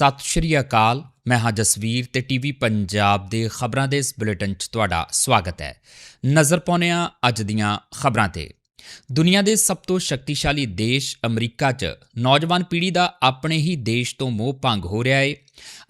ਸਤਿ ਸ਼੍ਰੀ ਅਕਾਲ। ਮੈਂ ਹਾਂ ਜਸਵੀਰ ਤੇ ਟੀਵੀ ਪੰਜਾਬ ਦੇ ਖਬਰਾਂ ਦੇ ਇਸ ਬੁਲੇਟਿਨ 'ਚ ਤੁਹਾਡਾ ਸਵਾਗਤ ਹੈ। ਨਜ਼ਰ ਪਾਉਂਦੇ ਹਾਂ ਅੱਜ ਦੀਆਂ ਖਬਰਾਂ ਤੇ। ਦੁਨੀਆ ਦੇ ਸਭ ਤੋਂ ਸ਼ਕਤੀਸ਼ਾਲੀ ਦੇਸ਼ ਅਮਰੀਕਾ 'ਚ ਨੌਜਵਾਨ ਪੀੜ੍ਹੀ ਦਾ ਆਪਣੇ ਹੀ ਦੇਸ਼ ਤੋਂ ਮੋਹ ਭੰਗ ਹੋ ਰਿਹਾ ਏ।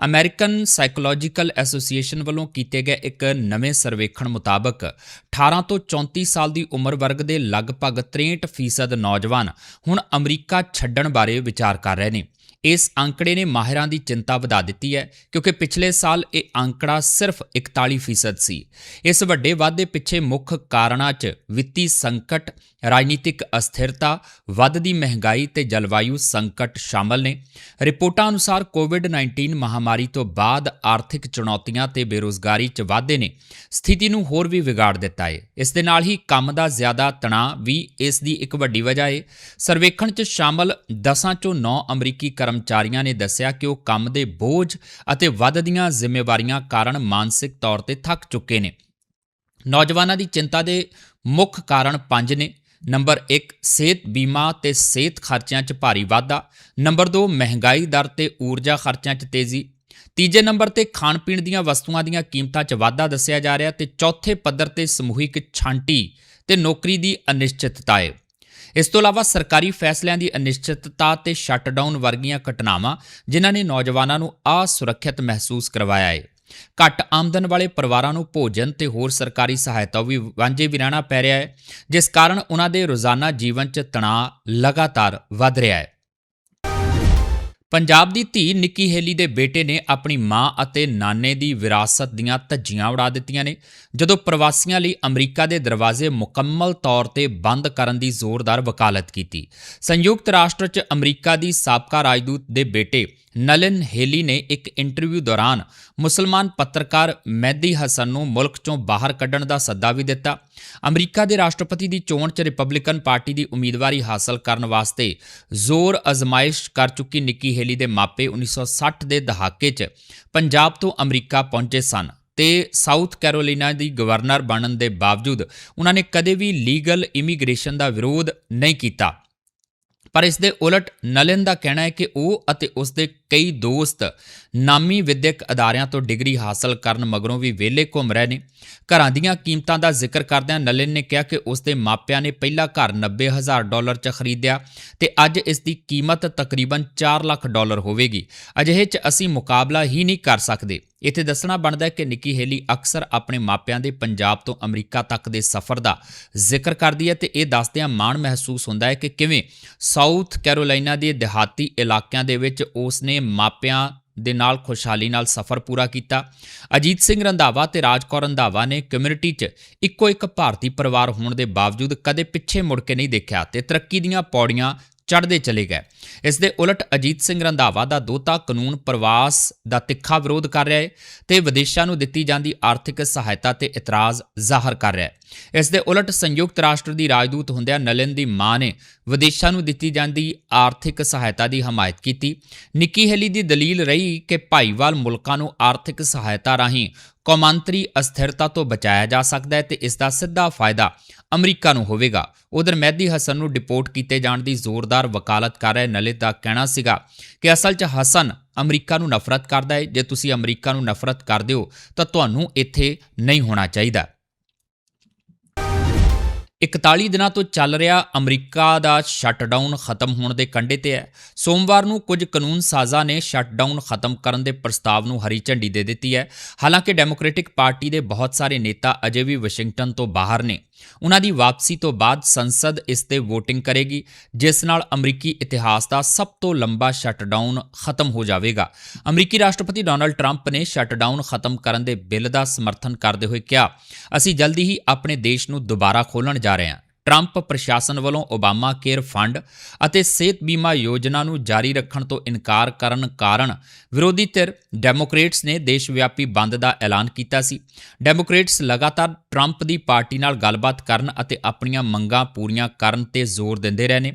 ਅਮਰੀਕਨ ਸਾਈਕੋਲੋਜੀਕਲ ਐਸੋਸੀਏਸ਼ਨ ਵੱਲੋਂ ਕੀਤੇ ਗਏ ਇੱਕ ਨਵੇਂ ਸਰਵੇਖਣ ਮੁਤਾਬਕ 18 ਤੋਂ 34 ਸਾਲ ਦੀ ਉਮਰ ਵਰਗ ਦੇ ਲਗਭਗ 63% ਨੌਜਵਾਨ ਹੁਣ ਅਮਰੀਕਾ ਛੱਡਣ ਬਾਰੇ ਵਿਚਾਰ ਕਰ ਰਹੇ ਨੇ। ਇਸ ਅੰਕੜੇ ਨੇ ਮਾਹਿਰਾਂ ਦੀ ਚਿੰਤਾ ਵਧਾ ਦਿੱਤੀ ਹੈ, ਕਿਉਂਕਿ ਪਿਛਲੇ ਸਾਲ ਇਹ ਅੰਕੜਾ ਸਿਰਫ 41% ਸੀ। ਇਸ ਵੱਡੇ ਵਾਧੇ ਪਿੱਛੇ ਮੁੱਖ ਕਾਰਨਾਂ 'ਚ ਵਿੱਤੀ ਸੰਕਟ, ਰਾਜਨੀਤਿਕ ਅਸਥਿਰਤਾ ਵੱਧਦੀ ਮਹਿੰਗਾਈ ਤੇ ਜਲਵਾਯੂ ਸੰਕਟ ਸ਼ਾਮਲ ਨੇ। ਰਿਪੋਰਟਾਂ ਅਨੁਸਾਰ ਕੋਵਿਡ-19 ਮਹਾਮਾਰੀ ਤੋਂ ਬਾਅਦ ਆਰਥਿਕ ਚੁਣੌਤੀਆਂ ਤੇ ਬੇਰੋਜ਼ਗਾਰੀ 'ਚ ਵਾਧੇ ਨੇ। ਸਥਿਤੀ ਨੂੰ ਹੋਰ ਵੀ ਵਿਗਾੜ ਦਿੱਤਾ ਹੈ ਇਸ ਦੇ ਨਾਲ ਹੀ ਕੰਮ ਦਾ ਜ਼ਿਆਦਾ ਤਣਾਅ ਵੀ ਇਸ ਦੀ ਇੱਕ ਵੱਡੀ ਵਜ੍ਹਾ ਹੈ ਸਰਵੇਖਣ 'ਚ ਸ਼ਾਮਲ 10 ਚੋਂ 9 ਅਮਰੀਕੀ ਕਰਮਚਾਰੀਆਂ ਨੇ ਦੱਸਿਆ ਕਿ ਉਹ ਕੰਮ ਦੇ ਬੋਝ ਅਤੇ ਵੱਧਦੀਆਂ ਜ਼ਿੰਮੇਵਾਰੀਆਂ ਕਾਰਨ ਮਾਨਸਿਕ ਤੌਰ ਤੇ ਥੱਕ ਚੁੱਕੇ ਨੇ। ਨੌਜਵਾਨਾਂ ਦੀ ਚਿੰਤਾ ਦੇ ਮੁੱਖ ਕਾਰਨ ਪੰਜ ਨੇ। ਨੰਬਰ 1 ਸਿਹਤ ਬੀਮਾ ਤੇ ਸਿਹਤ ਖਰਚਿਆਂ 'ਚ ਭਾਰੀ ਵਾਧਾ। ਨੰਬਰ 2 ਮਹਿੰਗਾਈ ਦਰ ਤੇ ਊਰਜਾ ਖਰਚਿਆਂ 'ਚ ਤੇਜ਼ੀ। ਤੀਜੇ ਨੰਬਰ ਤੇ ਖਾਣ ਪੀਣ ਦੀਆਂ ਵਸਤੂਆਂ ਦੀਆਂ ਕੀਮਤਾਂ 'ਚ ਵਾਧਾ ਦੱਸਿਆ ਜਾ ਰਿਹਾ ਤੇ ਚੌਥੇ ਪੱਧਰ ਤੇ ਸਮੂਹਿਕ ਛਾਂਟੀ ਤੇ ਨੌਕਰੀ ਦੀ ਅਨਿਸ਼ਚਿਤਤਾ ਹੈ। ਇਸ ਤੋਂ ਇਲਾਵਾ ਸਰਕਾਰੀ ਫੈਸਲਿਆਂ ਦੀ ਅਨਿਸ਼ਚਿਤਤਾ ਤੇ ਸ਼ਟਡਾਊਨ ਵਰਗੀਆਂ ਘਟਨਾਵਾਂ, ਜਿਨ੍ਹਾਂ ਨੇ ਨੌਜਵਾਨਾਂ ਨੂੰ ਅਸੁਰੱਖਿਅਤ ਮਹਿਸੂਸ ਕਰਵਾਇਆ ਹੈ ਘੱਟ ਆਮਦਨ ਵਾਲੇ ਪਰਿਵਾਰਾਂ ਨੂੰ ਭੋਜਨ ਤੇ ਹੋਰ ਸਰਕਾਰੀ ਸਹਾਇਤਾ ਵੀ ਵਾਂਝੇ ਵੀ ਰਹਿਣਾ ਪੈ ਰਿਹਾ ਹੈ ਜਿਸ ਕਾਰਨ ਉਹਨਾਂ ਦੇ ਰੋਜ਼ਾਨਾ ਜੀਵਨ 'ਚ ਤਣਾਅ ਲਗਾਤਾਰ ਵੱਧ ਰਿਹਾ ਹੈ ਪੰਜਾਬ ਦੀ ਧੀ ਨਿੱਕੀ ਹੇਲੀ ਦੇ ਬੇਟੇ ਨੇ ਆਪਣੀ ਮਾਂ ਅਤੇ ਨਾਨੇ ਦੀ ਵਿਰਾਸਤ ਦੀਆਂ ਧੱਜੀਆਂ ਉਡਾ ਦਿੱਤੀਆਂ ਨੇ, ਜਦੋਂ ਪ੍ਰਵਾਸੀਆਂ ਲਈ ਅਮਰੀਕਾ ਦੇ ਦਰਵਾਜ਼ੇ ਮੁਕੰਮਲ ਤੌਰ ਤੇ ਬੰਦ ਕਰਨ ਦੀ ਜ਼ੋਰਦਾਰ ਵਕਾਲਤ ਕੀਤੀ। ਸੰਯੁਕਤ ਰਾਸ਼ਟਰ 'ਚ ਅਮਰੀਕਾ ਦੀ ਸਾਬਕਾ ਰਾਜਦੂਤ ਦੇ ਬੇਟੇ ਨਲਿਨ ਹੇਲੀ ਨੇ ਇੱਕ ਇੰਟਰਵਿਊ ਦੌਰਾਨ ਮੁਸਲਮਾਨ ਪੱਤਰਕਾਰ ਮਹਿਦੀ ਹਸਨ ਨੂੰ ਮੁਲਕ 'ਚੋਂ ਬਾਹਰ ਕੱਢਣ ਦਾ ਸੱਦਾ ਵੀ ਦਿੱਤਾ। ਅਮਰੀਕਾ ਦੇ ਰਾਸ਼ਟਰਪਤੀ ਦੀ ਚੋਣ 'ਚ ਰਿਪਬਲਿਕਨ ਪਾਰਟੀ ਦੀ ਉਮੀਦਵਾਰੀ ਹਾਸਲ ਕਰਨ ਵਾਸਤੇ ਜ਼ੋਰ ਅਜ਼ਮਾਇਸ਼ ਕਰ ਚੁੱਕੀ ਨਿੱਕੀ ਹੇਲੀ ਦੇ ਮਾਪੇ 1960 ਦੇ ਦਹਾਕੇ 'ਚ ਪੰਜਾਬ ਤੋਂ ਅਮਰੀਕਾ ਪਹੁੰਚੇ ਸਨ ਤੇ ਸਾਊਥ ਕੈਰੋਲੀਨਾ ਦੀ ਗਵਰਨਰ ਬਣਨ ਦੇ ਬਾਵਜੂਦ ਉਹਨਾਂ ਨੇ ਕਦੇ ਵੀ ਲੀਗਲ ਇਮੀਗ੍ਰੇਸ਼ਨ ਦਾ ਵਿਰੋਧ ਨਹੀਂ ਕੀਤਾ। ਪਰ ਇਸ ਦੇ ਉਲਟ ਨਲਿਨ ਦਾ ਕਹਿਣਾ ਹੈ ਕਿ ਉਹ ਅਤੇ ਉਸ ਦੇ ਕਈ ਦੋਸਤ ਨਾਮੀ ਵਿਦਿਅਕ ਅਦਾਰਿਆਂ ਤੋਂ ਡਿਗਰੀ ਹਾਸਲ ਕਰਨ ਮਗਰੋਂ ਵੀ ਵਿਹਲੇ ਘੁੰਮ ਰਹੇ ਨੇ। ਘਰਾਂ ਦੀਆਂ ਕੀਮਤਾਂ ਦਾ ਜ਼ਿਕਰ ਕਰਦਿਆਂ ਨਲਿਨ ਨੇ ਕਿਹਾ ਕਿ ਉਸ ਦੇ ਮਾਪਿਆਂ ਨੇ ਪਹਿਲਾ ਘਰ 90000 ਡਾਲਰ 'ਚ ਖਰੀਦਿਆ ਤੇ ਅੱਜ ਇਸ ਦੀ ਕੀਮਤ ਤਕਰੀਬਨ 4 ਲੱਖ ਡਾਲਰ ਹੋਵੇਗੀ। ਅਜਿਹੇ 'ਚ ਅਸੀਂ ਮੁਕਾਬਲਾ ਹੀ ਨਹੀਂ ਕਰ ਸਕਦੇ। ਇੱਥੇ ਦੱਸਣਾ ਬਣਦਾ ਹੈ ਕਿ ਨਿੱਕੀ ਹੇਲੀ ਅਕਸਰ ਆਪਣੇ ਮਾਪਿਆਂ ਦੇ ਪੰਜਾਬ ਤੋਂ ਅਮਰੀਕਾ ਤੱਕ ਦੇ ਸਫ਼ਰ ਦਾ ਜ਼ਿਕਰ ਕਰਦੀ ਹੈ ਤੇ ਇਹ ਦੱਸਦਿਆਂ ਮਾਣ ਮਹਿਸੂਸ ਹੁੰਦਾ ਹੈ ਕਿ ਕਿਵੇਂ ਸਾਊਥ ਕੈਰੋਲਾਈਨਾ ਦੇ ਦਿਹਾਤੀ ਇਲਾਕਿਆਂ ਦੇ ਵਿੱਚ ਉਸ ਨੇ ਮਾਪਿਆਂ ਦੇ ਨਾਲ ਖੁਸ਼ਹਾਲੀ ਨਾਲ ਸਫ਼ਰ ਪੂਰਾ ਕੀਤਾ। ਅਜੀਤ ਸਿੰਘ ਰੰਧਾਵਾ ਤੇ ਰਾਜਕੌਰ ਰੰਧਾਵਾ ਨੇ ਕਮਿਊਨਿਟੀ 'ਚ ਇੱਕੋ ਇੱਕ ਭਾਰਤੀ ਪਰਿਵਾਰ ਹੋਣ ਦੇ ਬਾਵਜੂਦ ਕਦੇ ਪਿੱਛੇ ਮੁੜ ਕੇ ਨਹੀਂ ਦੇਖਿਆ ਤੇ ਤਰੱਕੀ ਦੀਆਂ ਪੌੜੀਆਂ ਚੜ੍ਹਦੇ ਚਲੇ ਗਏ। ਇਸ ਦੇ ਉਲਟ ਅਜੀਤ ਸਿੰਘ ਰੰਧਾਵਾ ਦਾ ਦੋਤਾ ਕਾਨੂੰਨ ਪ੍ਰਵਾਸ ਦਾ ਤਿੱਖਾ ਵਿਰੋਧ ਕਰ ਰਿਹਾ ਹੈ ਤੇ ਵਿਦੇਸ਼ਾਂ ਨੂੰ ਦਿੱਤੀ ਜਾਂਦੀ ਆਰਥਿਕ ਸਹਾਇਤਾ ਤੇ ਇਤਰਾਜ਼ ਜ਼ਾਹਰ ਕਰ ਰਿਹਾ ਹੈ ਇਸ ਦੇ ਉਲਟ ਸੰਯੁਕਤ ਰਾਸ਼ਟਰ ਦੀ ਰਾਜਦੂਤ ਹੁੰਦਿਆਂ ਨਲਿਨ ਦੀ ਮਾਂ ਨੇ ਵਿਦੇਸ਼ਾਂ ਨੂੰ ਦਿੱਤੀ ਜਾਂਦੀ ਆਰਥਿਕ ਸਹਾਇਤਾ ਦੀ ਹਮਾਇਤ ਕੀਤੀ। ਨਿੱਕੀ ਹੈਲੀ ਦੀ ਦਲੀਲ ਰਹੀ ਕਿ ਭਾਈਵਾਲ ਮੁਲਕਾਂ ਨੂੰ ਆਰਥਿਕ ਸਹਾਇਤਾ ਰਾਹੀਂ ਕੌਮਾਂਤਰੀ ਅਸਥਿਰਤਾ ਤੋਂ ਬਚਾਇਆ ਜਾ ਸਕਦਾ ਹੈ ਤੇ ਇਸ ਦਾ ਸਿੱਧਾ ਫਾਇਦਾ ਅਮਰੀਕਾ ਨੂੰ ਹੋਵੇਗਾ। ਉਧਰ ਮਹਿਦੀ ਹਸਨ ਨੂੰ ਡਿਪੋਰਟ ਕੀਤੇ ਜਾਣ ਦੀ ਜ਼ੋਰਦਾਰ ਵਕਾਲਤ ਕਰ ਰਹੇ ਨਲਿਤ ਦਾ ਕਹਿਣਾ ਸੀਗਾ ਕਿ ਅਸਲ 'ਚ ਹਸਨ ਅਮਰੀਕਾ ਨੂੰ ਨਫ਼ਰਤ ਕਰਦਾ ਹੈ ਜੇ ਤੁਸੀਂ ਅਮਰੀਕਾ ਨੂੰ ਨਫ਼ਰਤ ਕਰਦੇ ਹੋ, ਤਾਂ ਤੁਹਾਨੂੰ ਇੱਥੇ ਨਹੀਂ ਹੋਣਾ ਚਾਹੀਦਾ। 41 ਦਿਨਾਂ ਤੋਂ ਚੱਲ ਰਿਹਾ ਅਮਰੀਕਾ ਦਾ ਸ਼ਟਡਾਊਨ ਖਤਮ ਹੋਣ ਦੇ ਕੰਢੇ ਤੇ ਹੈ। ਸੋਮਵਾਰ ਨੂੰ ਕੁਝ ਕਾਨੂੰਨ ਸਾਜ਼ਾਂ ਨੇ ਸ਼ਟਡਾਊਨ ਖਤਮ ਕਰਨ ਦੇ ਪ੍ਰਸਤਾਵ ਨੂੰ ਹਰੀ ਝੰਡੀ ਦੇ ਦਿੱਤੀ ਹੈ। ਹਾਲਾਂਕਿ ਡੈਮੋਕ੍ਰੈਟਿਕ ਪਾਰਟੀ ਦੇ ਬਹੁਤ ਸਾਰੇ ਨੇਤਾ ਅਜੇ ਵੀ ਵਾਸ਼ਿੰਗਟਨ ਤੋਂ ਬਾਹਰ ਨੇ। ਉਹਨਾਂ ਦੀ ਵਾਪਸੀ ਤੋਂ ਬਾਅਦ ਸੰਸਦ ਇਸ ਤੇ VOTING ਕਰੇਗੀ, ਜਿਸ ਨਾਲ ਅਮਰੀਕੀ ਇਤਿਹਾਸ ਦਾ ਸਭ ਤੋਂ ਲੰਬਾ ਸ਼ਟਡਾਊਨ ਖਤਮ ਹੋ ਜਾਵੇਗਾ। ਅਮਰੀਕੀ ਰਾਸ਼ਟਰਪਤੀ ਡੋਨਲਡ ਟਰੰਪ ਨੇ ਸ਼ਟਡਾਊਨ ਖਤਮ ਕਰਨ ਦੇ ਬਿੱਲ ਦਾ ਸਮਰਥਨ ਕਰਦੇ ਹੋਏ ਕਿਹਾ, ਅਸੀਂ ਜਲਦੀ ਹੀ ਆਪਣੇ ਦੇਸ਼ ਨੂੰ ਦੁਬਾਰਾ ਖੋਲ੍ਹਣ ਜਾ ਰਹੇ ਹਾਂ। ਟਰੰਪ ਪ੍ਰਸ਼ਾਸਨ ਵੱਲੋਂ ਓਬਾਮਾ ਕੇਅਰ ਫੰਡ ਅਤੇ ਸਿਹਤ ਬੀਮਾ ਯੋਜਨਾ ਨੂੰ ਜਾਰੀ ਰੱਖਣ ਤੋਂ ਇਨਕਾਰ ਕਰਨ ਕਾਰਨ ਵਿਰੋਧੀ ਧਿਰ ਡੈਮੋਕ੍ਰੇਟਸ ਨੇ ਦੇਸ਼ ਵਿਆਪੀ ਬੰਦ ਦਾ ਐਲਾਨ ਕੀਤਾ ਸੀ। ਡੈਮੋਕ੍ਰੇਟਸ ਲਗਾਤਾਰ ਟਰੰਪ ਦੀ ਪਾਰਟੀ ਨਾਲ ਗੱਲਬਾਤ ਕਰਨ ਅਤੇ ਆਪਣੀਆਂ ਮੰਗਾਂ ਪੂਰੀਆਂ ਕਰਨ ਤੇ ਜ਼ੋਰ ਦਿੰਦੇ ਰਹੇ ਨੇ।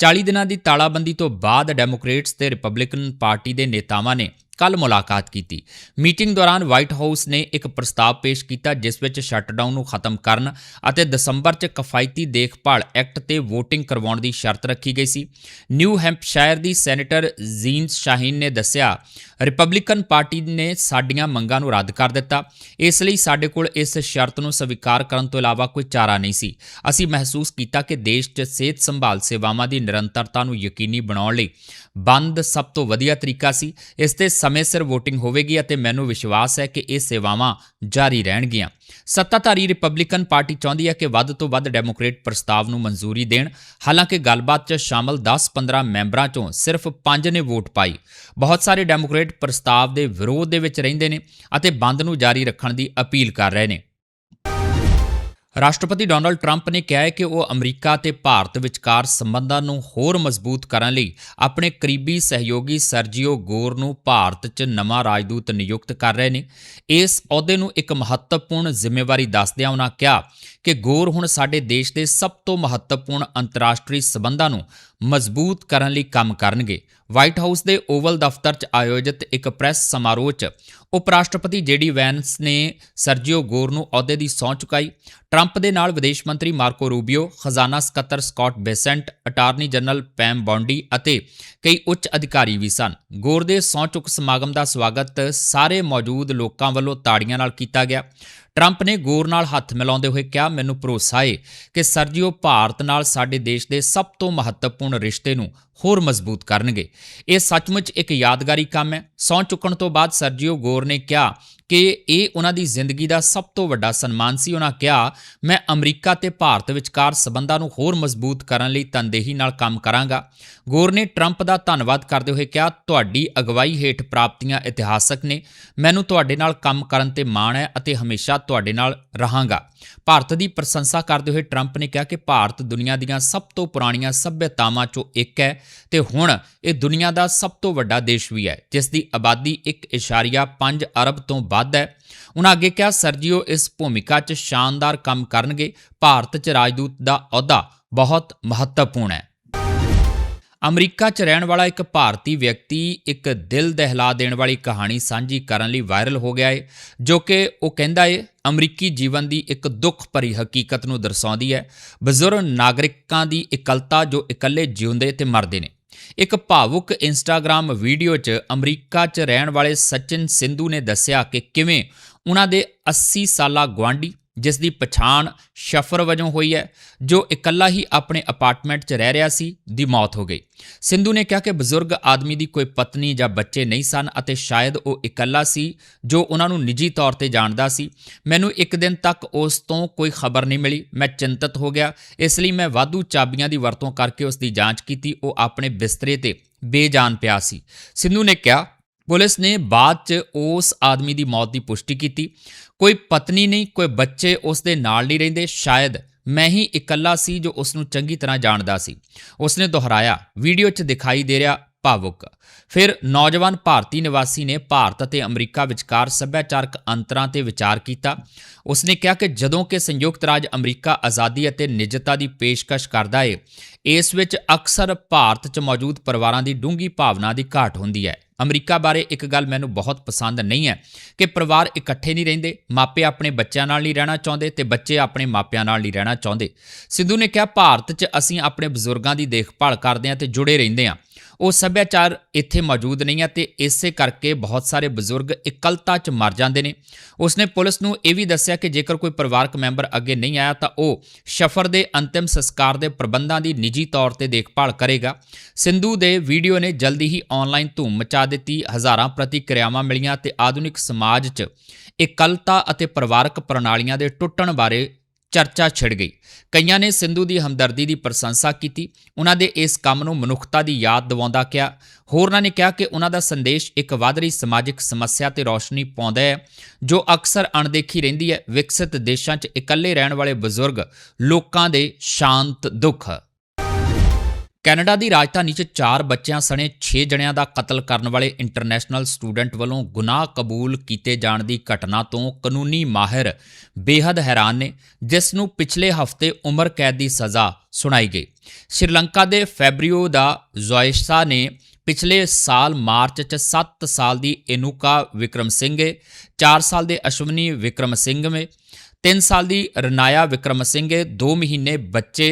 40 ਦਿਨਾਂ ਦੀ ਤਾਲਾਬੰਦੀ ਤੋਂ ਬਾਅਦ ਡੈਮੋਕ੍ਰੇਟਸ ਤੇ ਰਿਪਬਲਿਕਨ ਪਾਰਟੀ ਦੇ ਨੇਤਾਵਾਂ ਨੇ ਕੱਲ ਮੁਲਾਕਾਤ ਕੀਤੀ। ਮੀਟਿੰਗ ਦੌਰਾਨ ਵਾਈਟ ਹਾਊਸ ਨੇ ਇੱਕ ਪ੍ਰਸਤਾਵ ਪੇਸ਼ ਕੀਤਾ, ਜਿਸ ਵਿੱਚ ਸ਼ਟਡਾਊਨ ਨੂੰ ਖਤਮ ਕਰਨ ਅਤੇ ਦਸੰਬਰ 'ਚ ਕਿਫਾਇਤੀ ਦੇਖਭਾਲ ਐਕਟ ਤੇ VOTING ਕਰਵਾਉਣ ਦੀ ਸ਼ਰਤ ਰੱਖੀ ਗਈ ਸੀ। ਨਿਊ ਹੈਂਪਸ਼ਾਇਰ ਦੀ ਸੈਨੇਟਰ ਜ਼ੀਨ ਸ਼ਾਹੀਨ ਨੇ ਦੱਸਿਆ ਰਿਪਬਲਿਕਨ ਪਾਰਟੀ ਨੇ ਸਾਡੀਆਂ ਮੰਗਾਂ ਨੂੰ ਰੱਦ ਕਰ ਦਿੱਤਾ। ਇਸ ਲਈ ਸਾਡੇ ਕੋਲ ਇਸ ਸ਼ਰਤ ਨੂੰ ਸਵੀਕਾਰ ਕਰਨ ਤੋਂ ਇਲਾਵਾ ਕੋਈ ਚਾਰਾ ਨਹੀਂ ਸੀ। ਅਸੀਂ ਮਹਿਸੂਸ ਕੀਤਾ ਕਿ ਦੇਸ਼ 'ਚ ਸਿਹਤ ਸੰਭਾਲ ਸੇਵਾਵਾਂ ਦੀ ਨਿਰੰਤਰਤਾ ਨੂੰ ਯਕੀਨੀ ਬਣਾਉਣ ਲਈ ਬੰਦ ਸਭ ਤੋਂ ਵਧੀਆ ਤਰੀਕਾ ਸੀ। ਇਸ ਤੇ ਸਮੇਂ ਸਿਰ VOTING ਹੋਵੇਗੀ ਅਤੇ ਮੈਨੂੰ ਵਿਸ਼ਵਾਸ ਹੈ ਕਿ ਇਹ ਸੇਵਾਵਾਂ ਜਾਰੀ ਰਹਿਣਗੀਆਂ। ਸੱਤਾਧਾਰੀ ਰਿਪਬਲਿਕਨ ਪਾਰਟੀ ਚਾਹੁੰਦੀ ਹੈ ਕਿ ਵੱਧ ਤੋਂ ਵੱਧ ਡੈਮੋਕ੍ਰੇਟ ਪ੍ਰਸਤਾਵ ਨੂੰ ਮਨਜ਼ੂਰੀ ਦੇਣ। ਹਾਲਾਂਕਿ ਗੱਲਬਾਤ 'ਚ ਸ਼ਾਮਲ 10-15 ਮੈਂਬਰਾਂ 'ਚੋਂ ਸਿਰਫ 5 ਨੇ ਵੋਟ ਪਾਈ। ਬਹੁਤ ਸਾਰੇ ਡੈਮੋਕ੍ਰੇਟ ਪ੍ਰਸਤਾਵ ਦੇ ਵਿਰੋਧ ਦੇ ਵਿੱਚ ਰਹਿੰਦੇ ਨੇ ਅਤੇ ਬੰਦ ਨੂੰ ਜਾਰੀ ਰੱਖਣ ਦੀ ਅਪੀਲ ਕਰ ਰਹੇ ਨੇ। ਰਾਸ਼ਟਰਪਤੀ ਡੋਨਾਲਡ ਟਰੰਪ ਨੇ ਕਿਹਾ ਹੈ ਕਿ ਉਹ ਅਮਰੀਕਾ ਤੇ ਭਾਰਤ ਵਿਚਕਾਰ ਸੰਬੰਧਾਂ ਨੂੰ ਹੋਰ ਮਜ਼ਬੂਤ ਕਰਨ ਲਈ ਆਪਣੇ ਕਰੀਬੀ ਸਹਿਯੋਗੀ ਸਰਜੀਓ ਗੋਰ ਨੂੰ ਭਾਰਤ 'ਚ ਨਵਾਂ ਰਾਜਦੂਤ ਨਿਯੁਕਤ ਕਰ ਰਹੇ ਨੇ। ਇਸ ਅਹੁਦੇ ਨੂੰ ਇੱਕ ਮਹੱਤਵਪੂਰਨ ਜ਼ਿੰਮੇਵਾਰੀ ਦੱਸਦਿਆਂ ਉਹਨਾਂ ਕਿਹਾ ਕਿ ਗੌਰ ਹੁਣ ਸਾਡੇ ਦੇਸ਼ ਦੇ ਸਭ ਤੋਂ ਮਹੱਤਵਪੂਰਨ ਅੰਤਰਰਾਸ਼ਟਰੀ ਸਬੰਧਾਂ ਨੂੰ ਮਜ਼ਬੂਤ ਕਰਨ ਲਈ ਕੰਮ ਕਰਨਗੇ। ਵਾਈਟ ਹਾਊਸ ਦੇ ਓਵਲ ਦਫ਼ਤਰ 'ਚ ਆਯੋਜਿਤ ਇੱਕ ਪ੍ਰੈਸ ਸਮਾਰੋਹ 'ਚ ਉਪ ਰਾਸ਼ਟਰਪਤੀ ਜੇਡੀ ਵੈਂਸ ਨੇ ਸਰਜੀਓ ਗੋਰ ਨੂੰ ਅਹੁਦੇ ਦੀ ਸਹੁੰ ਚੁਕਾਈ। ਟਰੰਪ ਦੇ ਨਾਲ ਵਿਦੇਸ਼ ਮੰਤਰੀ ਮਾਰਕੋ ਰੂਬੀਓ, ਖਜ਼ਾਨਾ ਸਕੱਤਰ Scott Bessent, attorney general Pam Bondi ਅਤੇ ਕਈ ਉੱਚ ਅਧਿਕਾਰੀ ਵੀ ਸਨ। ਗੋਰ ਦੇ ਸਹੁੰ ਚੁੱਕ ਸਮਾਗਮ ਦਾ ਸਵਾਗਤ ਸਾਰੇ ਮੌਜੂਦ ਲੋਕਾਂ ਵੱਲੋਂ ਤਾੜੀਆਂ ਨਾਲ ਕੀਤਾ ਗਿਆ। ਟਰੰਪ ਨੇ ਗੌਰ ਨਾਲ ਹੱਥ ਮਿਲਾਉਂਦੇ ਹੋਏ ਕਿਹਾ, ਮੈਨੂੰ ਭਰੋਸਾ ਏ ਕਿ ਸਰਜੀਓ ਭਾਰਤ ਨਾਲ ਸਾਡੇ ਦੇਸ਼ ਦੇ ਸਭ ਤੋਂ ਮਹੱਤਵਪੂਰਨ ਰਿਸ਼ਤੇ ਨੂੰ ਹੋਰ ਮਜ਼ਬੂਤ ਕਰਨਗੇ। ਇਹ ਸੱਚਮੁੱਚ ਇੱਕ ਯਾਦਗਾਰੀ ਕੰਮ ਹੈ। ਸਹੁੰ ਚੁੱਕਣ ਤੋਂ ਬਾਅਦ ਸਰਜੀਓ ਗੌਰ ਨੇ ਕਿਹਾ ਕਿ ਇਹ ਉਹਨਾਂ ਦੀ ਜ਼ਿੰਦਗੀ ਦਾ ਸਭ ਤੋਂ ਵੱਡਾ ਸਨਮਾਨ ਸੀ। ਉਹਨਾਂ ਕਿਹਾ, ਮੈਂ ਅਮਰੀਕਾ ਤੇ ਭਾਰਤ ਵਿਚਕਾਰ ਸਬੰਧਾਂ ਨੂੰ ਹੋਰ ਮਜ਼ਬੂਤ ਕਰਨ ਲਈ ਤਨਦੇਹੀ ਨਾਲ ਕੰਮ ਕਰਾਂਗਾ। ਗੌਰ ਨੇ ਟਰੰਪ ਦਾ ਧੰਨਵਾਦ ਕਰਦੇ ਹੋਏ ਕਿਹਾ, ਤੁਹਾਡੀ ਅਗਵਾਈ ਹੇਠ ਪ੍ਰਾਪਤੀਆਂ ਇਤਿਹਾਸਕ ਨੇ। ਮੈਨੂੰ ਤੁਹਾਡੇ ਨਾਲ ਕੰਮ ਕਰਨ ਤੇ ਮਾਣ ਹੈ ਅਤੇ ਹਮੇਸ਼ਾ ਤੁਹਾਡੇ ਨਾਲ ਰਹਾਂਗਾ। ਭਾਰਤ ਦੀ ਪ੍ਰਸ਼ੰਸਾ ਕਰਦੇ ਹੋਏ ਟਰੰਪ ਨੇ ਕਿਹਾ ਕਿ ਭਾਰਤ ਦੁਨੀਆ ਦੀਆਂ ਸਭ ਤੋਂ ਪੁਰਾਣੀਆਂ ਸੱਭਿਅਤਾਵਾਂ 'ਚੋਂ ਇੱਕ ਹੈ ਤੇ ਹੁਣ ਇਹ ਦੁਨੀਆ ਦਾ ਸਭ ਤੋਂ ਵੱਡਾ ਦੇਸ਼ ਵੀ ਹੈ, ਜਿਸ ਦੀ ਆਬਾਦੀ 1.5 ਅਰਬ ਤੋਂ ਵੱਧ ਹੈ। ਉਹਨਾਂ ਅੱਗੇ ਕਿਹਾ ਸਰਜੀਓ ਇਸ ਭੂਮਿਕਾ 'ਚ ਸ਼ਾਨਦਾਰ ਕੰਮ ਕਰਨਗੇ। ਭਾਰਤ 'ਚ ਰਾਜਦੂਤ ਦਾ ਅਹੁਦਾ ਬਹੁਤ ਮਹੱਤਵਪੂਰਨ ਹੈ। ਅਮਰੀਕਾ 'ਚ ਰਹਿਣ ਵਾਲਾ ਇੱਕ ਭਾਰਤੀ ਵਿਅਕਤੀ ਇੱਕ ਦਿਲ ਦਹਿਲਾ ਦੇਣ ਵਾਲੀ ਕਹਾਣੀ ਸਾਂਝੀ ਕਰਨ ਲਈ ਵਾਇਰਲ ਹੋ ਗਿਆ ਹੈ ਜੋ ਕਿ ਉਹ ਕਹਿੰਦਾ ਹੈ ਅਮਰੀਕੀ ਜੀਵਨ ਦੀ ਇੱਕ ਦੁੱਖ ਭਰੀ ਹਕੀਕਤ ਨੂੰ ਦਰਸਾਉਂਦੀ ਹੈ। ਬਜ਼ੁਰਗ ਨਾਗਰਿਕਾਂ ਦੀ ਇਕਲਤਾ ਜੋ ਇਕੱਲੇ ਜਿਉਂਦੇ ਤੇ ਮਰਦੇ ਨੇ। ਇੱਕ ਭਾਵੁਕ ਇੰਸਟਾਗ੍ਰam ਵੀਡੀਓ 'ਚ ਅਮਰੀਕਾ 'ਚ ਰਹਿਣ ਵਾਲੇ ਸਚਿਨ ਸਿੰਧੂ ਨੇ ਦੱਸਿਆ ਕਿ ਕਿਵੇਂ ਉਹਨਾਂ ਦੇ 80 ਸਾਲਾ ਗੁਆਂਢੀ ਜਿਸ ਦੀ ਪਛਾਣ ਸ਼ਫਰ ਵਜੋਂ ਹੋਈ ਹੈ, ਜੋ ਇਕੱਲਾ ਹੀ ਆਪਣੇ ਅਪਾਰਟਮੈਂਟ 'ਚ ਰਹਿ ਰਿਹਾ ਸੀ, ਦੀ ਮੌਤ ਹੋ ਗਈ। ਸਿੰਧੂ ਨੇ ਕਿਹਾ ਕਿ ਬਜ਼ੁਰਗ ਆਦਮੀ ਦੀ ਕੋਈ ਪਤਨੀ ਜਾਂ ਬੱਚੇ ਨਹੀਂ ਸਨ ਅਤੇ ਸ਼ਾਇਦ ਉਹ ਇਕੱਲਾ ਸੀ, ਜੋ ਉਹਨਾਂ ਨੂੰ ਨਿੱਜੀ ਤੌਰ ਤੇ ਜਾਣਦਾ ਸੀ। ਮੈਨੂੰ ਇੱਕ ਦਿਨ ਤੱਕ ਉਸ ਤੋਂ ਕੋਈ ਖਬਰ ਨਹੀਂ ਮਿਲੀ। ਮੈਂ ਚਿੰਤਤ ਹੋ ਗਿਆ। ਇਸ ਲਈ ਮੈਂ ਵਾਧੂ ਚਾਬੀਆਂ ਦੀ ਵਰਤੋਂ ਕਰਕੇ ਉਸ ਦੀ ਜਾਂਚ ਕੀਤੀ। ਉਹ ਆਪਣੇ ਬਿਸਤਰੇ ਤੇ ਬੇਜਾਨ ਪਿਆ ਸੀ। ਸਿੰਧੂ ਨੇ ਕਿਹਾ, ਪੁਲਿਸ ਨੇ ਬਾਅਦ ਚ ਉਸ ਆਦਮੀ ਦੀ ਮੌਤ ਦੀ ਪੁਸ਼ਟੀ ਕੀਤੀ। ਕੋਈ ਪਤਨੀ ਨਹੀਂ, ਕੋਈ ਬੱਚੇ ਉਸ ਦੇ ਨਾਲ ਨਹੀਂ ਰਹਿੰਦੇ। ਸ਼ਾਇਦ ਮੈਂ ਹੀ ਇਕੱਲਾ ਸੀ ਜੋ ਉਸ ਨੂੰ ਚੰਗੀ ਤਰ੍ਹਾਂ ਜਾਣਦਾ ਸੀ। ਉਸਨੇ ਦੁਹਰਾਇਆ, ਵੀਡੀਓ 'ਚ ਦਿਖਾਈ ਦੇ ਰਿਹਾ ਭਾਵੁਕ। ਫਿਰ ਨੌਜਵਾਨ ਭਾਰਤੀ ਨਿਵਾਸੀ ਨੇ ਭਾਰਤ ਅਤੇ ਅਮਰੀਕਾ ਵਿਚਕਾਰ ਸੱਭਿਆਚਾਰਕ ਅੰਤਰਾਂ ਤੇ ਵਿਚਾਰ ਕੀਤਾ। ਉਸਨੇ ਕਿਹਾ ਕਿ ਜਦੋਂ ਕਿ ਸੰਯੁਕਤ ਰਾਜ ਅਮਰੀਕਾ ਆਜ਼ਾਦੀ ਅਤੇ ਨਿਜਤਾ ਦੀ ਪੇਸ਼ਕਸ਼ ਕਰਦਾ ਏ, ਇਸ ਵਿੱਚ ਅਕਸਰ ਭਾਰਤ 'ਚ ਮੌਜੂਦ ਪਰਿਵਾਰਾਂ ਦੀ ਡੂੰਘੀ ਭਾਵਨਾ ਦੀ ਘਾਟ ਹੁੰਦੀ ਹੈ। ਅਮਰੀਕਾ ਬਾਰੇ ਇੱਕ ਗੱਲ ਮੈਨੂੰ ਬਹੁਤ ਪਸੰਦ ਨਹੀਂ ਹੈ ਕਿ ਪਰਿਵਾਰ ਇਕੱਠੇ ਨਹੀਂ ਰਹਿੰਦੇ, ਮਾਪੇ ਆਪਣੇ ਬੱਚਿਆਂ ਨਾਲ ਨਹੀਂ ਰਹਿਣਾ ਚਾਹੁੰਦੇ ਤੇ ਬੱਚੇ ਆਪਣੇ ਮਾਪਿਆਂ ਨਾਲ ਨਹੀਂ ਰਹਿਣਾ ਚਾਹੁੰਦੇ। ਸਿੱਧੂ ਨੇ ਕਿਹਾ, ਭਾਰਤ 'ਚ ਅਸੀਂ ਆਪਣੇ ਬਜ਼ੁਰਗਾਂ ਦੀ ਦੇਖਭਾਲ ਕਰਦੇ ਹਾਂ ਤੇ ਜੁੜੇ ਰਹਿੰਦੇ ਹਾਂ। ਉਹ ਸੱਭਿਆਚਾਰ ਇੱਥੇ ਮੌਜੂਦ ਨਹੀਂ ਹੈ ਤੇ ਇਸੇ ਕਰਕੇ ਬਹੁਤ ਸਾਰੇ ਬਜ਼ੁਰਗ ਇਕਲਤਾ 'ਚ ਮਰ ਜਾਂਦੇ ਨੇ। ਉਸਨੇ ਪੁਲਿਸ ਨੂੰ ਇਹ ਵੀ ਦੱਸਿਆ ਕਿ ਜੇਕਰ ਕੋਈ ਪਰਿਵਾਰਕ ਮੈਂਬਰ ਅੱਗੇ ਨਹੀਂ ਆਇਆ ਤਾਂ ਉਹ ਸ਼ਫਰ ਦੇ ਅੰਤਿਮ ਸੰਸਕਾਰ ਦੇ ਪ੍ਰਬੰਧਾਂ ਦੀ ਨਿੱਜੀ ਤੌਰ ਤੇ ਦੇਖਭਾਲ ਕਰੇਗਾ। ਸਿੰਧੂ ਦੇ ਵੀਡੀਓ ਨੇ ਜਲਦੀ ਹੀ ਆਨਲਾਈਨ ਧੂਮ ਮਚਾ ਦਿੱਤੀ। ਹਜ਼ਾਰਾਂ ਪ੍ਰਤੀਕਿਰਿਆਵਾਂ ਮਿਲੀਆਂ ਤੇ ਆਧੁਨਿਕ ਸਮਾਜ 'ਚ ਇਕਲਤਾ ਅਤੇ ਪਰਿਵਾਰਕ ਪ੍ਰਣਾਲੀਆਂ ਦੇ ਟੁੱਟਣ ਬਾਰੇ ਚਰਚਾ ਛਿੜ ਗਈ। ਕਈਆਂ ਨੇ ਸਿੰਧੂ ਦੀ ਹਮਦਰਦੀ ਦੀ ਪ੍ਰਸ਼ੰਸਾ ਕੀਤੀ। ਉਹਨਾਂ ਦੇ ਇਸ ਕੰਮ ਨੂੰ ਮਨੁੱਖਤਾ ਦੀ ਯਾਦ ਦਿਵਾਉਂਦਾ ਕਿਹਾ। ਹੋਰਨਾਂ ਨੇ ਕਿਹਾ ਕਿ ਉਹਨਾਂ ਦਾ ਸੰਦੇਸ਼ ਇੱਕ ਵੱਧ ਰਹੀ ਸਮਾਜਿਕ ਸਮੱਸਿਆ ਤੇ ਰੌਸ਼ਨੀ ਪਾਉਂਦਾ ਹੈ, ਜੋ ਅਕਸਰ ਅਣਦੇਖੀ ਰਹਿੰਦੀ ਹੈ। ਵਿਕਸਿਤ ਦੇਸ਼ਾਂ 'ਚ ਇਕੱਲੇ ਰਹਿਣ ਵਾਲੇ ਬਜ਼ੁਰਗ ਲੋਕਾਂ ਦੇ ਸ਼ਾਂਤ ਦੁੱਖ। ਕੈਨੇਡਾ ਦੀ ਰਾਜਧਾਨੀ 'ਚ ਚਾਰ ਬੱਚਿਆਂ ਸਣੇ 6 ਜਣਿਆਂ ਦਾ ਕਤਲ ਕਰਨ ਵਾਲੇ ਇੰਟਰਨੈਸ਼ਨਲ ਸਟੂਡੈਂਟ ਵੱਲੋਂ ਗੁਨਾਹ ਕਬੂਲ ਕੀਤੇ ਜਾਣ ਦੀ ਘਟਨਾ ਤੋਂ ਕਾਨੂੰਨੀ ਮਾਹਿਰ ਬੇहद ਹੈਰਾਨ ਨੇ, ਜਿਸ ਨੂੰ ਪਿਛਲੇ ਹਫ਼ਤੇ ਉਮਰ ਕੈਦ ਦੀ ਸਜ਼ਾ ਸੁਣਾਈ ਗਈ। ਸ਼੍ਰੀਲੰਕਾ ਦੇ ਫੈਬਰੀਓ ਦਾ ਜ਼ੋਇਸਾ ਨੇ ਪਿਛਲੇ ਸਾਲ ਮਾਰਚ 'ਚ 7 ਸਾਲ ਦੀ ਇਨੂਕਾ ਵਿਕਰਮ ਸਿੰਘੇ 4 ਸਾਲ ਦੇ ਅਸ਼ਵਨੀ ਵਿਕਰਮ ਸਿੰਘਵੇ 3 ਸਾਲ ਦੀ ਰਨਾਇਆ ਵਿਕਰਮ ਸਿੰਘੇ 2 ਮਹੀਨੇ ਬੱਚੇ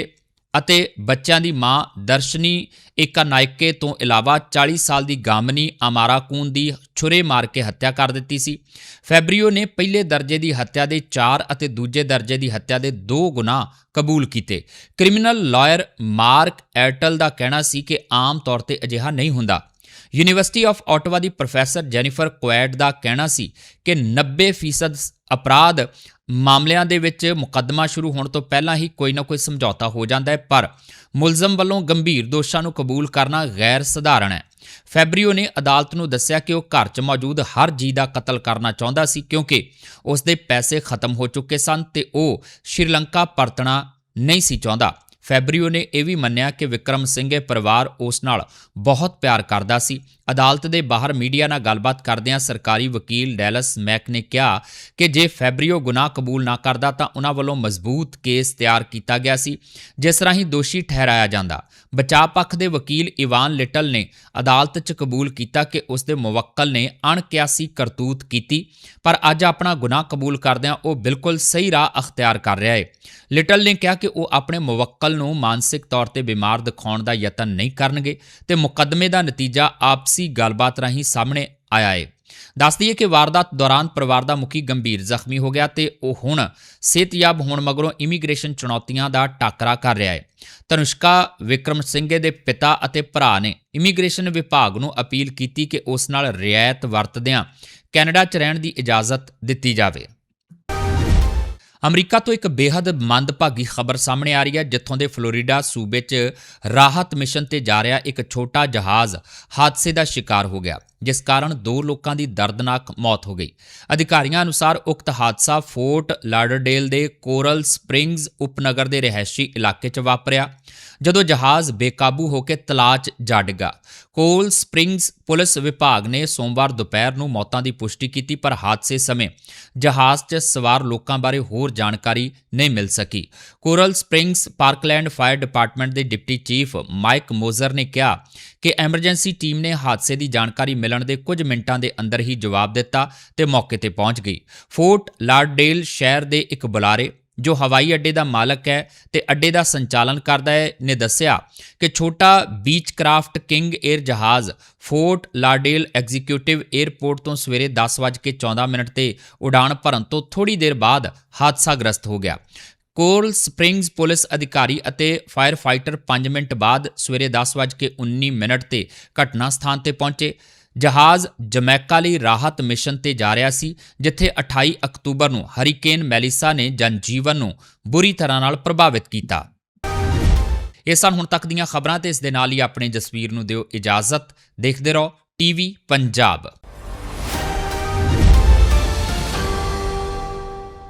ਅਤੇ ਬੱਚਿਆਂ ਦੀ ਮਾਂ ਦਰਸ਼ਨੀ ਏਕਾ ਨਾਇਕੇ ਤੋਂ ਇਲਾਵਾ 40 ਸਾਲ ਦੀ ਗਾਮਨੀ ਅਮਾਰਾ ਕੂਨ ਦੀ ਛੁਰੇ ਮਾਰ ਕੇ ਹੱਤਿਆ ਕਰ ਦਿੱਤੀ ਸੀ। ਫੈਬਰੀਓ ਨੇ ਪਹਿਲੇ ਦਰਜੇ ਦੀ ਹੱਤਿਆ ਦੇ 4 ਅਤੇ ਦੂਜੇ ਦਰਜੇ ਦੀ ਹੱਤਿਆ ਦੇ 2 ਗੁਨਾਹ ਕਬੂਲ ਕੀਤੇ। ਕ੍ਰਿਮੀਨਲ ਲਾਇਰ ਮਾਰਕ ਐਰਟਲ ਦਾ ਕਹਿਣਾ ਸੀ ਕਿ ਆਮ ਤੌਰ ਤੇ ਅਜਿਹਾ ਨਹੀਂ ਹੁੰਦਾ। ਯੂਨੀਵਰਸਿਟੀ ਆਫ ਆਟਵਾ ਦੀ ਪ੍ਰੋਫੈਸਰ ਜੈਨੀਫਰ ਕੁਐਟ ਦਾ ਕਹਿਣਾ ਸੀ ਕਿ 90% ਅਪਰਾਧ ਮਾਮਲਿਆਂ ਦੇ ਵਿੱਚ ਮੁਕੱਦਮਾ ਸ਼ੁਰੂ ਹੋਣ ਤੋਂ ਪਹਿਲਾਂ ਹੀ ਕੋਈ ਨਾ ਕੋਈ ਸਮਝੌਤਾ ਹੋ ਜਾਂਦਾ ਹੈ, ਪਰ ਮੁਲਜ਼ਮ ਵੱਲੋਂ ਗੰਭੀਰ ਦੋਸ਼ਾਂ ਨੂੰ ਕਬੂਲ ਕਰਨਾ ਗੈਰ ਸਧਾਰਨ ਹੈ। ਫੈਬਰੀਓ ਨੇ ਅਦਾਲਤ ਨੂੰ ਦੱਸਿਆ ਕਿ ਉਹ ਘਰ 'ਚ ਮੌਜੂਦ ਹਰ ਜੀ ਦਾ ਕਤਲ ਕਰਨਾ ਚਾਹੁੰਦਾ ਸੀ, ਕਿਉਂਕਿ ਉਸ ਦੇ ਪੈਸੇ ਖਤਮ ਹੋ ਚੁੱਕੇ ਸਨ ਤੇ ਉਹ ਸ਼੍ਰੀਲੰਕਾ ਪਰਤਣਾ ਨਹੀਂ ਸੀ ਚਾਹੁੰਦਾ। ਫੈਬਰੀਓ ਨੇ ਇਹ ਵੀ ਮੰਨਿਆ ਕਿ ਵਿਕਰਮ ਸਿੰਘੇ ਪਰਿਵਾਰ ਉਸ ਨਾਲ ਬਹੁਤ ਪਿਆਰ ਕਰਦਾ ਸੀ। ਅਦਾਲਤ ਦੇ ਬਾਹਰ ਮੀਡੀਆ ਨਾਲ ਗੱਲਬਾਤ ਕਰਦਿਆਂ ਸਰਕਾਰੀ ਵਕੀਲ ਡੈਲਸ ਮੈਕ ਨੇ ਕਿਹਾ ਕਿ ਜੇ ਫੈਬਰੀਓ ਗੁਨਾਹ ਕਬੂਲ ਨਾ ਕਰਦਾ ਤਾਂ ਉਹਨਾਂ ਵੱਲੋਂ ਮਜ਼ਬੂਤ ਕੇਸ ਤਿਆਰ ਕੀਤਾ ਗਿਆ ਸੀ, ਜਿਸ ਰਾਹੀਂ ਦੋਸ਼ੀ ਠਹਿਰਾਇਆ ਜਾਂਦਾ। ਬਚਾਅ ਪੱਖ ਦੇ ਵਕੀਲ ਇਵਾਨ ਲਿਟਲ ਨੇ ਅਦਾਲਤ 'ਚ ਕਬੂਲ ਕੀਤਾ ਕਿ ਉਸ ਦੇ ਮੁਵੱਕਲ ਨੇ ਅਣਕਿਆਸੀ ਕਰਤੂਤ ਕੀਤੀ, ਪਰ ਅੱਜ ਆਪਣਾ ਗੁਨਾਹ ਕਬੂਲ ਕਰਦਿਆਂ ਉਹ ਬਿਲਕੁਲ ਸਹੀ ਰਾਹ ਅਖਤਿਆਰ ਕਰ ਰਿਹਾ ਹੈ ਲਿਟਲ ਨੇ ਕਿਹਾ ਕਿ ਉਹ ਆਪਣੇ ਮੁਵੱਕਲ ਨੂੰ ਮਾਨਸਿਕ ਤੌਰ ਤੇ ਬਿਮਾਰ ਦਿਖਾਉਣ ਦਾ ਯਤਨ ਨਹੀਂ ਕਰਨਗੇ ਤੇ ਮੁਕੱਦਮੇ ਦਾ ਨਤੀਜਾ ਆਪਸੀ ਗੱਲਬਾਤ ਰਾਹੀਂ ਸਾਹਮਣੇ ਆਇਆ ਹੈ ਦੱਸ ਦਈਏ ਕਿ ਵਾਰਦਾਤ ਦੌਰਾਨ ਪਰਿਵਾਰ ਦਾ ਮੁਖੀ ਗੰਭੀਰ ਜ਼ਖਮੀ ਹੋ ਗਿਆ ਤੇ ਉਹ ਹੁਣ ਸਿਹਤਯਾਬ ਹੋਣ ਮਗਰੋਂ ਇਮੀਗ੍ਰੇਸ਼ਨ ਚੁਣੌਤੀਆਂ ਦਾ ਟਾਕਰਾ ਕਰ ਰਿਹਾ ਹੈ ਤਨੁਸ਼ਕਾ ਵਿਕਰਮ ਸਿੰਘੇ ਦੇ ਪਿਤਾ ਅਤੇ ਭਰਾ ਨੇ ਇਮੀਗ੍ਰੇਸ਼ਨ ਵਿਭਾਗ ਨੂੰ ਅਪੀਲ ਕੀਤੀ ਕਿ ਉਸ ਨਾਲ ਰਿਆਇਤ ਵਰਤਦਿਆਂ ਕੈਨੇਡਾ 'ਚ ਰਹਿਣ ਦੀ ਇਜਾਜ਼ਤ ਦਿੱਤੀ ਜਾਵੇ। ਅਮਰੀਕਾ ਤੋਂ ਇੱਕ ਬੇहद ਮੰਦਭਾਗੀ ਖਬਰ ਸਾਹਮਣੇ ਆ ਰਹੀ ਹੈ, ਜਿੱਥੋਂ ਦੇ ਫਲੋਰੀਡਾ ਸੂਬੇ 'ਚ ਰਾਹਤ ਮਿਸ਼ਨ ਤੇ ਜਾ ਰਿਹਾ ਇੱਕ ਛੋਟਾ ਜਹਾਜ਼ ਹਾਦਸੇ ਦਾ ਸ਼ਿਕਾਰ ਹੋ ਗਿਆ। ਜਿਸ ਕਾਰਨ ਦੋ ਲੋਕਾਂ ਦੀ ਦਰਦਨਾਕ ਮੌਤ ਹੋ ਗਈ। ਅਧਿਕਾਰੀਆਂ ਅਨੁਸਾਰ ਉਕਤ ਹਾਦਸਾ ਫੋਰਟ ਲਾਡਰਡੇਲ ਦੇ ਕੋਰਲ ਸਪ੍ਰਿੰਗਸ ਉਪਨਗਰ ਦੇ ਰਹਿਸ਼ੀ ਇਲਾਕੇ 'ਚ ਵਾਪਰਿਆ, ਜਦੋਂ ਜਹਾਜ਼ ਬੇਕਾਬੂ ਹੋ ਕੇ ਤਲਾਅ 'ਚ ਜਾ ਡਿੱਗਾ ਕੋਲ ਸਪ੍ਰਿੰਗਸ ਪੁਲਿਸ ਵਿਭਾਗ ਨੇ ਸੋਮਵਾਰ ਦੁਪਹਿਰ ਨੂੰ ਮੌਤਾਂ ਦੀ ਪੁਸ਼ਟੀ ਕੀਤੀ, ਪਰ ਹਾਦਸੇ ਸਮੇਂ ਜਹਾਜ਼ 'ਚ ਸਵਾਰ ਲੋਕਾਂ ਬਾਰੇ ਹੋਰ ਜਾਣਕਾਰੀ ਨਹੀਂ ਮਿਲ ਸਕੀ। Coral Springs Parkland fire department ਦੇ ਡਿਪਟੀ ਚੀਫ ਮਾਈਕ ਮੋਜ਼ਰ ਨੇ ਕਿਹਾ ਕਿ ਐਮਰਜੈਂਸੀ ਟੀਮ ਨੇ ਹਾਦਸੇ ਦੀ ਜਾਣਕਾਰੀ ਮਿਲਣ ਦੇ ਕੁਝ ਮਿੰਟਾਂ ਦੇ ਅੰਦਰ ਹੀ ਜਵਾਬ ਦਿੱਤਾ ਤੇ ਮੌਕੇ ਤੇ ਪਹੁੰਚ ਗਈ। ਫੋਰਟ ਲਾਰਡੇਲ ਸ਼ਹਿਰ ਦੇ ਇੱਕ ਬੁਲਾਰੇ, ਜੋ ਹਵਾਈ ਅੱਡੇ ਦਾ ਮਾਲਕ ਹੈ ਤੇ ਅੱਡੇ ਦਾ ਸੰਚਾਲਨ ਕਰਦਾ ਹੈ, ਨੇ ਦੱਸਿਆ ਕਿ ਛੋਟਾ ਬੀਚ ਕਰਾਫਟ ਕਿੰਗ 에ਅਰ ਜਹਾਜ਼ ਫੋਰਟ ਲਾਡੇਲ ਐਗਜ਼ੀਕਿਊਟਿਵ 에ਅਰਪੋਰਟ ਤੋਂ ਸਵੇਰੇ 10:14 ਮਿੰਟ ਤੇ ਉਡਾਣ ਭਰਨ ਤੋਂ ਥੋੜੀ ਦੇਰ ਬਾਅਦ ਹਾਦਸਾਗ੍ਰਸਤ ਹੋ ਗਿਆ। ਕੋਲ ਸਪ੍ਰਿੰਗਸ ਪੁਲਿਸ ਅਧਿਕਾਰੀ ਅਤੇ ਫਾਇਰ ਫਾਈਟਰ 5 ਮਿੰਟ ਬਾਅਦ ਸਵੇਰੇ 10:19 ਮਿੰਟ ਤੇ ਘਟਨਾ ਸਥਾਨ ਤੇ ਪਹੁੰਚੇ। ਜਹਾਜ਼ ਜਮੈਕਾ ਲਈ ਰਾਹਤ ਮਿਸ਼ਨ ਤੇ ਜਾ ਰਿਹਾ ਸੀ, ਜਿੱਥੇ 28 ਅਕਤੂਬਰ ਨੂੰ ਹਰੀਕੇਨ ਮੈਲਿਸਾ ਨੇ ਜਨਜੀਵਨ ਨੂੰ ਬੁਰੀ ਤਰ੍ਹਾਂ ਨਾਲ ਪ੍ਰਭਾਵਿਤ ਕੀਤਾ। ਇਹ ਸਨ ਹੁਣ ਤੱਕ ਦੀਆਂ ਖਬਰਾਂ ਤੇ ਇਸ ਦੇ ਨਾਲ ਹੀ ਆਪਣੇ ਜਸਵੀਰ ਨੂੰ ਦਿਓ ਇਜਾਜ਼ਤ। ਦੇਖਦੇ ਰਹੋ ਟੀਵੀ ਪੰਜਾਬ।